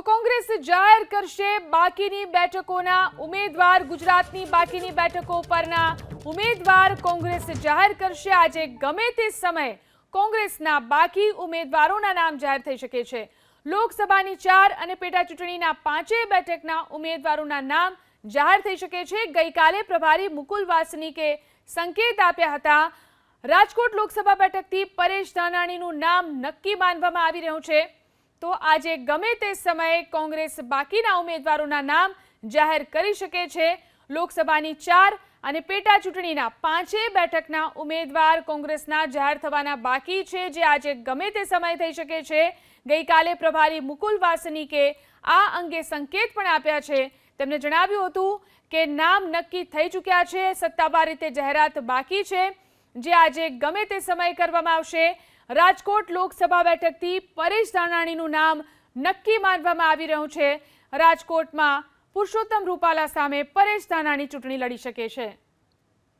તો કોંગ્રેસ જાહેર કરશે બાકીની બેઠકોના ઉમેદવાર, ગુજરાતની બાકીની બેઠકો પરના ઉમેદવાર કોંગ્રેસ જાહેર કરશે. આજે ગમે તે સમયે કોંગ્રેસના બાકી ઉમેદવારોના નામ જાહેર થઈ શકે છે. લોકસભાની ચાર અને પેટા ચૂંટણીના પાંચેય બેઠકના ઉમેદવારોના નામ જાહેર થઈ શકે છે. ગઈકાલે પ્રભારી મુકુલ વાસનિકે સંકેત આપ્યા હતા. રાજકોટ લોકસભા બેઠકથી પરેશ ધાનાણીનું નામ નક્કી માનવામાં આવી રહ્યું છે. તો આજે ગમે તે સમયે કોંગ્રેસ બાકીના ઉમેદવારોના નામ જાહેર કરી શકે છે. લોકસભાની ચાર અને પેટા ચૂંટણીના પાંચેય બેઠકના ઉમેદવાર કોંગ્રેસના જાહેર થવાના બાકી છે જે આજે ગમે તે સમયે થઈ શકે છે. ગઈકાલે પ્રભારી મુકુલ વાસનિકે આ અંગે સંકેત પણ આપ્યા છે. તેમણે જણાવ્યું હતું કે નામ નક્કી થઈ ચૂક્યા છે, સત્તાવાર રીતે જાહેરાત બાકી છે. જે આજે ગમે તે સમયે કરવામાં આવશે. રાજકોટ લોકસભા બેઠકથી પરેશ ધાનાણીનું નામ નક્કી માનવામાં આવી રહ્યું છે. રાજકોટમાં પુરુષોત્તમ રૂપાલા સામે પરેશ ધાનાણી ચૂંટણી લડી શકે છે.